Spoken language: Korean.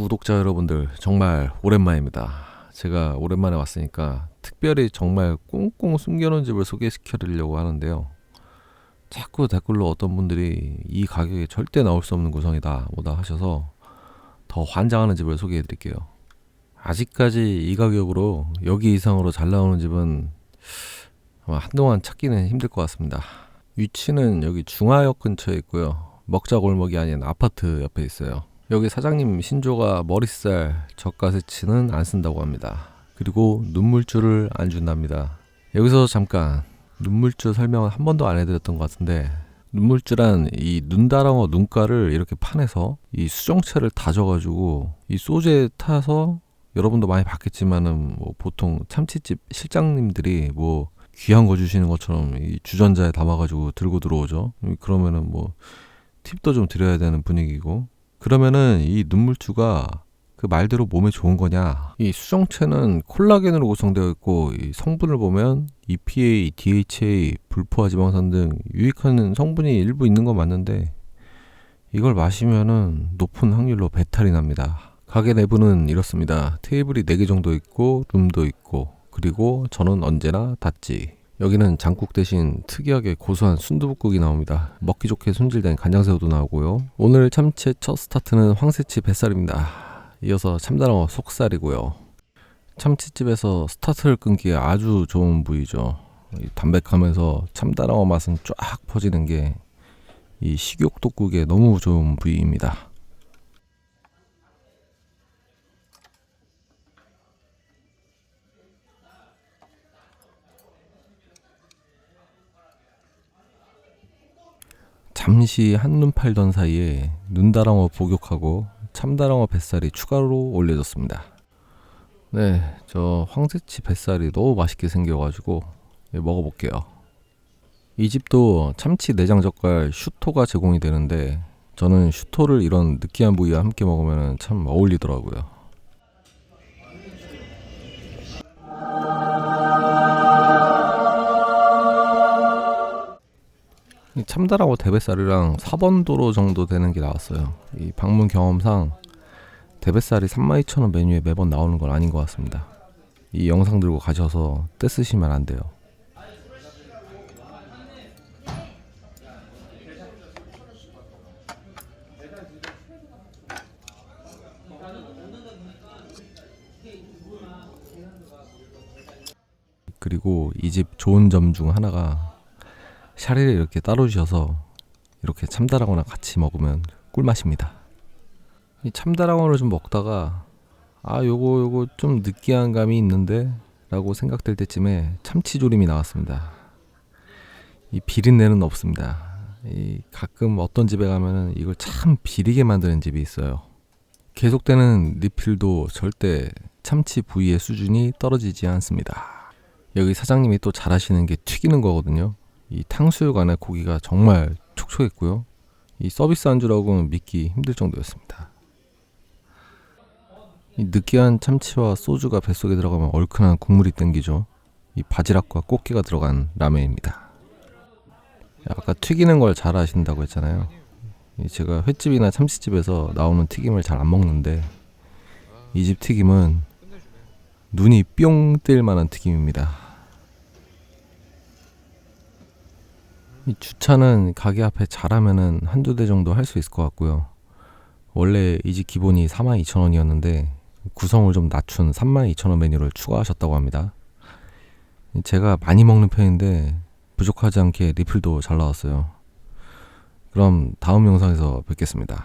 구독자 여러분들 정말 오랜만입니다. 제가 오랜만에 왔으니까 특별히 정말 꽁꽁 숨겨놓은 집을 소개시켜 드리려고 하는데요. 자꾸 댓글로 어떤 분들이 이 가격에 절대 나올 수 없는 구성이다 뭐다 하셔서 더 환장하는 집을 소개해 드릴게요. 아직까지 이 가격으로 여기 이상으로 잘 나오는 집은 아마 한동안 찾기는 힘들 것 같습니다. 위치는 여기 중화역 근처에 있고요. 먹자 골목이 아닌 아파트 옆에 있어요. 여기 사장님 신조가 머리살 저가세치는 안 쓴다고 합니다. 그리고 눈물줄을 안 준답니다. 여기서 잠깐 눈물줄 설명은 한 번도 안 해드렸던 것 같은데 눈물줄은 이 눈다랑어 눈가를 이렇게 파내서 이 수정체를 다져가지고 이 소재에 타서 여러분도 많이 봤겠지만은 뭐 보통 참치집 실장님들이 뭐 귀한 거 주시는 것처럼 이 주전자에 담아가지고 들고 들어오죠. 그러면은 뭐 팁도 좀 드려야 되는 분위기고 그러면은 이 눈물주가 그 말대로 몸에 좋은 거냐? 이 수정체는 콜라겐으로 구성되어 있고 이 성분을 보면 EPA, DHA, 불포화 지방산 등 유익한 성분이 일부 있는 건 맞는데 이걸 마시면은 높은 확률로 배탈이 납니다. 가게 내부는 이렇습니다. 테이블이 4개 정도 있고 룸도 있고 그리고 저는 언제나 닫지 여기는 장국 대신 특이하게 고소한 순두부국이 나옵니다. 먹기 좋게 손질된 간장새우도 나오고요. 오늘 참치의 첫 스타트는 황새치 뱃살입니다. 이어서 참다랑어 속살이고요. 참치집에서 스타트를 끊기에 아주 좋은 부위죠. 담백하면서 참다랑어 맛은 쫙 퍼지는 게 이 식욕 독국에 너무 좋은 부위입니다. 잠시 한눈 팔던 사이에 눈다랑어 복육하고 참다랑어 뱃살이 추가로 올려졌습니다. 네, 저 황새치 뱃살이 너무 맛있게 생겨가지고 먹어볼게요. 이 집도 참치 내장 젓갈 슈토가 제공이 되는데 저는 슈토를 이런 느끼한 부위와 함께 먹으면 참 어울리더라고요. 참다라고 대뱃살이랑 4번 도로 정도 되는 게 나왔어요. 이 방문 경험상 대뱃살이 32,000원 메뉴에 매번 나오는 건 아닌 것 같습니다. 이 영상 들고 가셔서 떼쓰시면 안 돼요. 그리고 이 집 좋은 점 중 하나가 샤리를 이렇게 따로 주셔서 이렇게 참다랑어랑 같이 먹으면 꿀맛입니다. 이 참다랑어를 좀 먹다가 아 요거 요거 좀 느끼한 감이 있는데 라고 생각될 때쯤에 참치조림이 나왔습니다. 이 비린내는 없습니다. 이 가끔 어떤 집에 가면은 이걸 참 비리게 만드는 집이 있어요. 계속되는 리필도 절대 참치 부위의 수준이 떨어지지 않습니다. 여기 사장님이 또 잘하시는 게 튀기는 거거든요. 이 탕수육 안에 고기가 정말 촉촉했고요. 이 서비스 안주라고는 믿기 힘들 정도였습니다. 이 느끼한 참치와 소주가 뱃속에 들어가면 얼큰한 국물이 땡기죠. 이 바지락과 꽃게가 들어간 라면입니다. 아까 튀기는 걸 잘 아신다고 했잖아요. 제가 횟집이나 참치집에서 나오는 튀김을 잘 안 먹는데 이 집 튀김은 눈이 뿅 뜰 만한 튀김입니다. 이 주차는 가게 앞에 잘하면은 한두 대 정도 할 수 있을 것 같고요. 원래 이 집 기본이 42,000원이었는데 구성을 좀 낮춘 32,000원 메뉴를 추가하셨다고 합니다. 제가 많이 먹는 편인데 부족하지 않게 리필도 잘 나왔어요. 그럼 다음 영상에서 뵙겠습니다.